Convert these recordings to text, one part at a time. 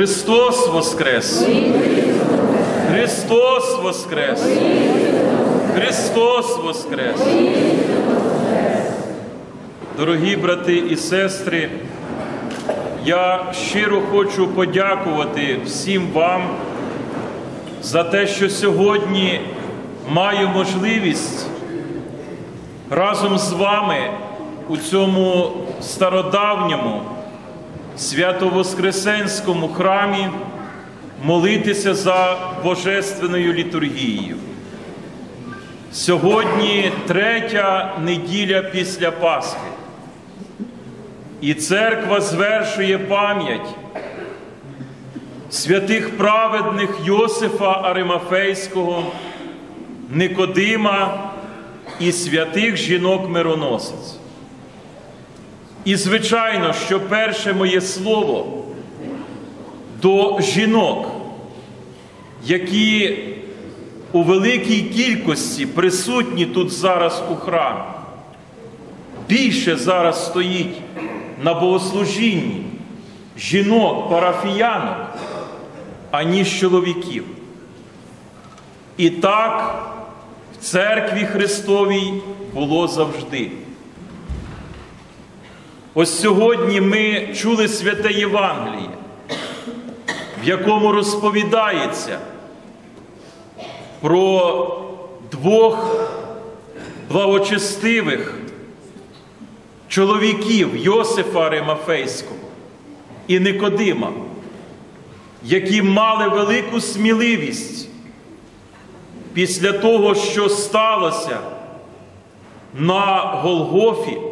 Христос Воскрес! Христос Воскрес! Христос Воскрес! Дорогі брати і сестри, я щиро хочу подякувати всім вам за те, що сьогодні маю можливість разом з вами у цьому стародавньому свято-воскресенському храмі молитися за Божественною літургією. Сьогодні третя неділя після Пасхи. І церква звершує пам'ять святих праведних Йосифа Аримафейського, Никодима і святих жінок-мироносець. І, звичайно, що перше моє слово до жінок, які у великій кількості присутні тут зараз у храмі, більше зараз стоїть на богослужінні жінок, парафіянок, аніж чоловіків. І так в церкві Христовій було завжди. Ось сьогодні ми чули святе Євангеліє, в якому розповідається про двох благочестивих чоловіків Йосифа Римафейського і Никодима, які мали велику сміливість після того, що сталося на Голгофі,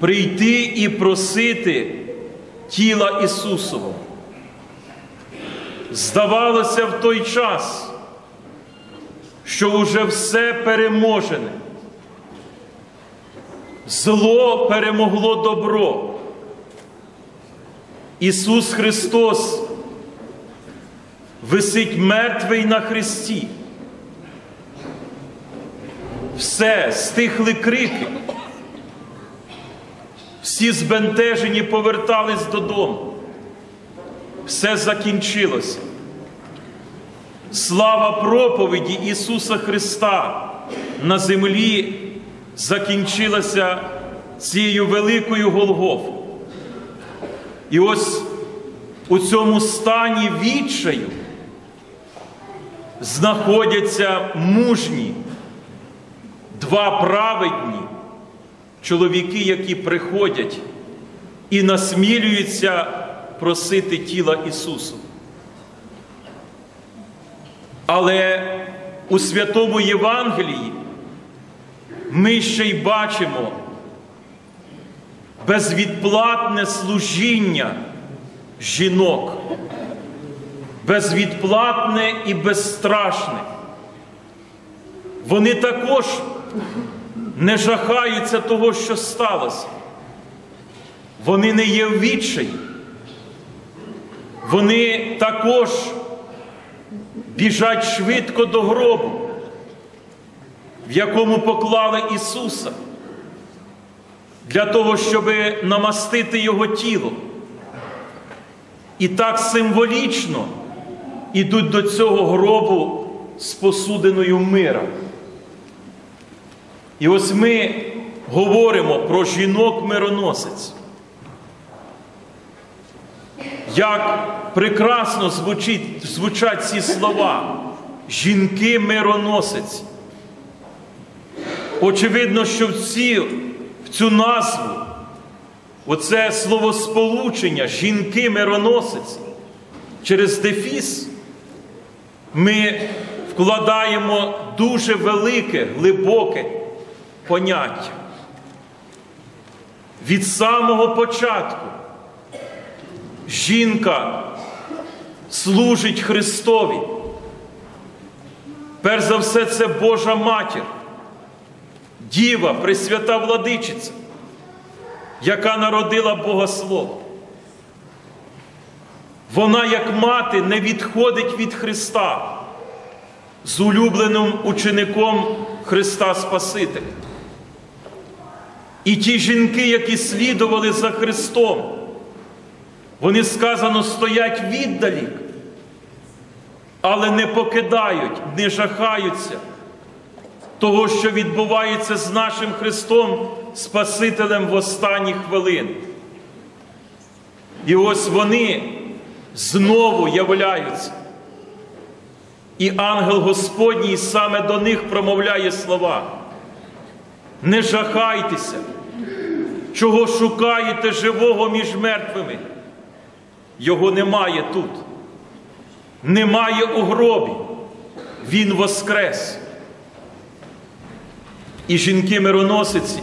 прийти і просити тіла Ісусового. Здавалося в той час, що вже все переможене. Зло перемогло добро. Ісус Христос висить мертвий на Христі. Все, стихли крики. Всі збентежені повертались додому. Все закінчилося. Слава проповіді Ісуса Христа на землі закінчилася цією великою Голгофою. І ось у цьому стані відчаю знаходяться мужні, два праведні чоловіки, які приходять і насмілюються просити тіла Ісусу. Але у святому Євангелії ми ще й бачимо безвідплатне служіння жінок, безвідплатне і безстрашне. Вони також не жахаються того, що сталося. Вони не є в відчаї. Вони також біжать швидко до гробу, в якому поклали Ісуса, для того, щоб намастити Його тіло. І так символічно ідуть до цього гробу з посудиною мира. І ось ми говоримо про жінок-мироносець. Як прекрасно звучить, звучать ці слова жінки-мироносець. Очевидно, що в, ці, в цю назву, оце словосполучення жінки-мироносець через дефіс, ми вкладаємо дуже велике, глибоке поняття. Від самого початку жінка служить Христові. Перш за все, це Божа матір, Діва, Пресвята Владичиця, яка народила Бога Слово. Вона, як мати, не відходить від Христа з улюбленим учеником Христа Спасителя. І ті жінки, які слідували за Христом, Вони сказано стоять віддалік, але не покидають, не жахаються того, що відбувається з нашим Христом, Спасителем в останні хвилини. І ось вони знову являються. І ангел Господній саме до них промовляє слова. Не жахайтеся, чого шукаєте живого між мертвими. Його немає тут, немає у гробі. Він воскрес. І жінки-мироносиці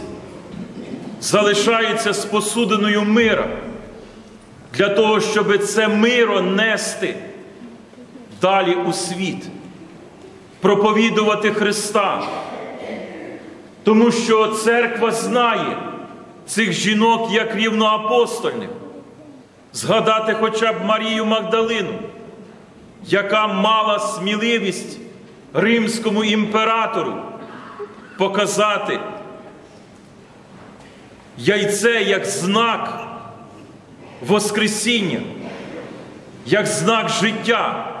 залишаються з посудиною мира для того, щоб це миро нести далі у світ, проповідувати Христа. Тому що церква знає цих жінок як рівноапостольних, згадати хоча б Марію Магдалину, яка мала сміливість римському імператору показати яйце як знак Воскресіння, як знак життя.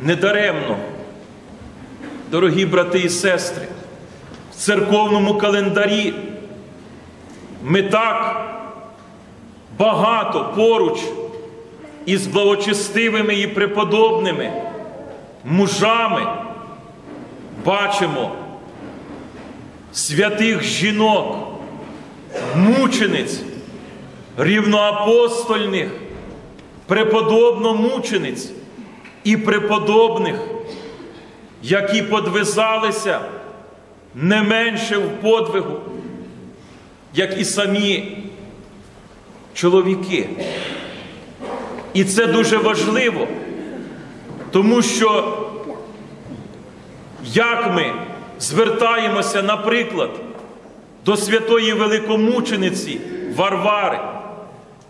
Недаремно, дорогі брати і сестри, церковному календарі. Ми так багато поруч із благочестивими і преподобними мужами бачимо святих жінок, мучениць, рівноапостольних, преподобно мучениць і преподобних, які подвизалися не менше в подвигу, як і самі чоловіки. І це дуже важливо, тому що як ми звертаємося, наприклад, до святої великомучениці Варвари,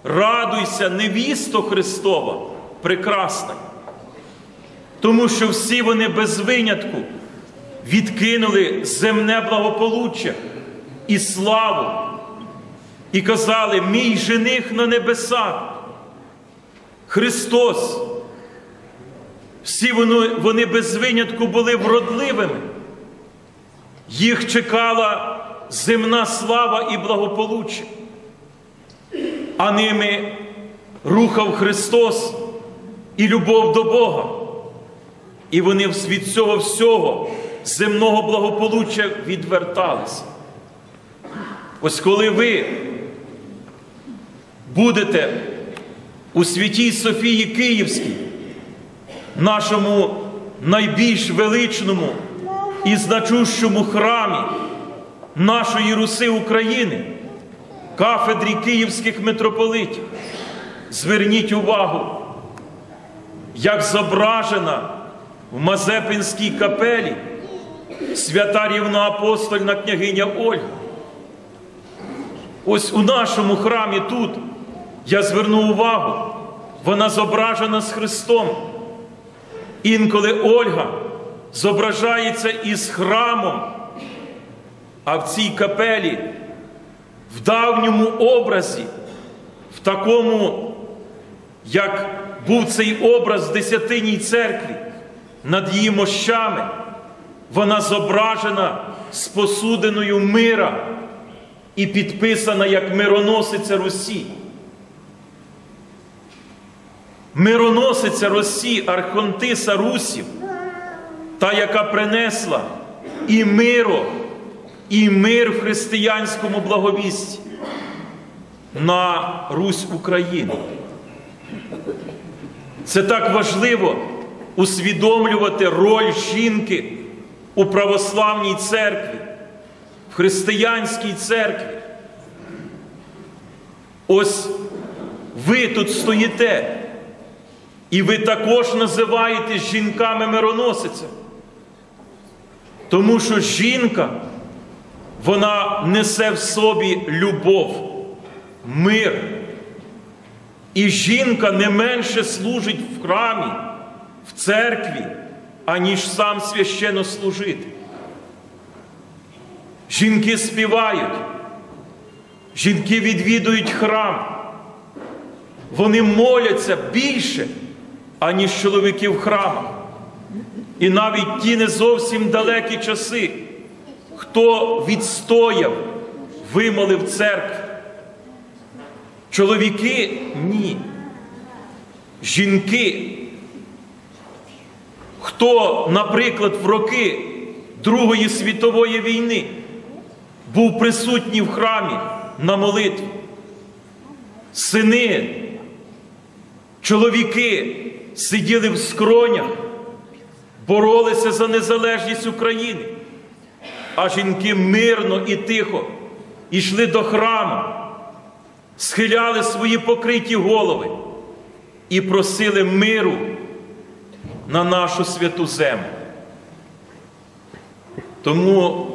радуйся, невісто Христова, прекрасна. Тому що всі вони без винятку відкинули земне благополуччя і славу і казали, мій жених на небесах, Христос. Всі вони, вони без винятку були вродливими. Їх чекала земна слава і благополуччя, а ними рухав Христос і любов до Бога. І вони від цього всього земного благополуччя відверталися. Ось коли ви будете у святій Софії Київській, нашому найбільш величному і значущому храмі нашої Руси України, кафедрі київських митрополитів, зверніть увагу, як зображена в Мазепинській капелі свята рівноапостольна княгиня Ольга. Ось у нашому храмі тут я зверну увагу, вона зображена з Христом. Інколи Ольга зображається із храмом, а в цій капелі, в давньому образі, в такому, як був цей образ в Десятинній церкві, над її мощами, вона зображена з посудиною мира і підписана як мироносиця Русі. Мироносиця Росі, Архонтиса Русів, та, яка принесла і миро, і мир в християнському благовісті на Русь України. Це так важливо усвідомлювати роль жінки у православній церкві, в християнській церкві. Ось ви тут стоїте, і ви також називаєтесь жінками-мироносицями. Тому що жінка, вона несе в собі любов, мир. І жінка не менше служить в храмі, в церкві, аніж сам священнослужитель. Жінки співають. Жінки відвідують храм. Вони моляться більше, аніж чоловіки в храмах. І навіть ті не зовсім далекі часи, хто відстояв, вимолив церкву. Чоловіки ні. Жінки. Хто, наприклад, в роки Другої світової війни був присутній в храмі на молитві, сини, чоловіки сиділи в скронях, боролися за незалежність України, а жінки мирно і тихо йшли до храму, схиляли свої покриті голови і просили миру на нашу святу землю. Тому,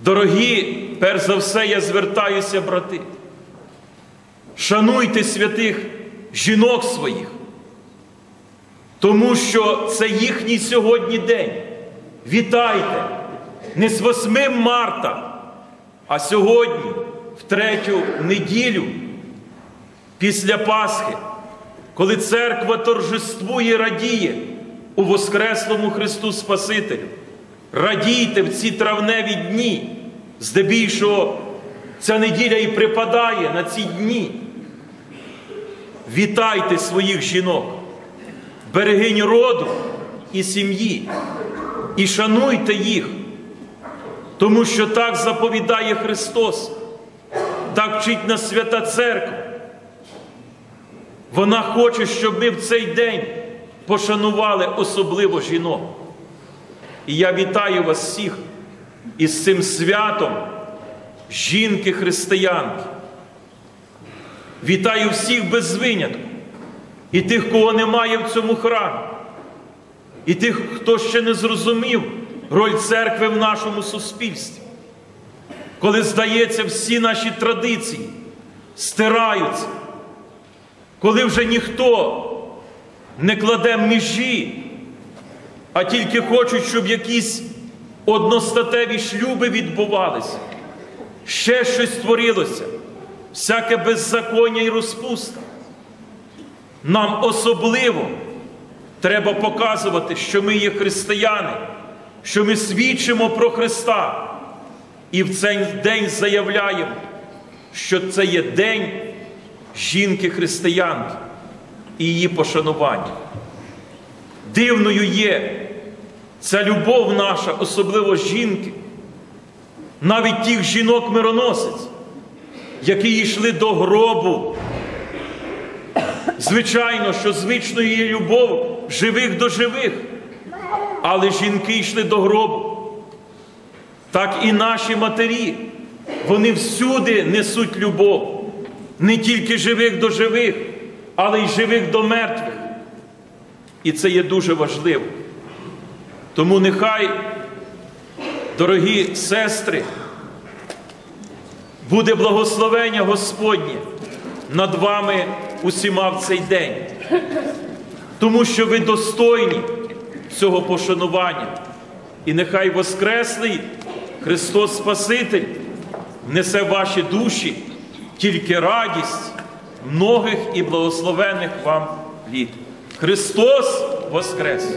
дорогі, перш за все, я звертаюся, брати. Шануйте святих жінок своїх, тому що це їхній сьогодні день. Вітайте! Не з 8 марта, а сьогодні, в третю неділю, після Пасхи, коли церква торжествує радіє у Воскреслому Христу Спасителю. Радійте в ці травневі дні, здебільшого ця неділя і припадає на ці дні. Вітайте своїх жінок, берегинь роду і сім'ї, і шануйте їх, тому що так заповідає Христос, так вчить нас Свята Церква. Вона хоче, щоб ми в цей день пошанували особливо жінок. І я вітаю вас всіх із цим святом жінки-християнки. Вітаю всіх без винятку, і тих, кого немає в цьому храмі, і тих, хто ще не зрозумів роль церкви в нашому суспільстві. Коли, здається, всі наші традиції стираються, коли вже ніхто не кладе межі а тільки хочуть, щоб якісь одностатеві шлюби відбувалися, ще щось створилося, всяке беззаконня і розпуста. Нам особливо треба показувати, що ми є християни, що ми свідчимо про Христа і в цей день заявляємо, що це є день жінки-християнки і її пошанування. Дивною є Ця любов наша, особливо жінки, навіть тих жінок-мироносець, які йшли до гробу. Звичайно, що звичною є любов живих до живих, але жінки йшли до гробу. Так і наші матері, вони всюди несуть любов, не тільки живих до живих, але й живих до мертвих. І це є дуже важливо. Тому нехай, дорогі сестри, буде благословення Господнє над вами усіма в цей день, тому що ви достойні цього пошанування. І нехай Воскреслий Христос Спаситель несе ваші душі тільки радість многих і благословених вам літ. Христос Воскрес!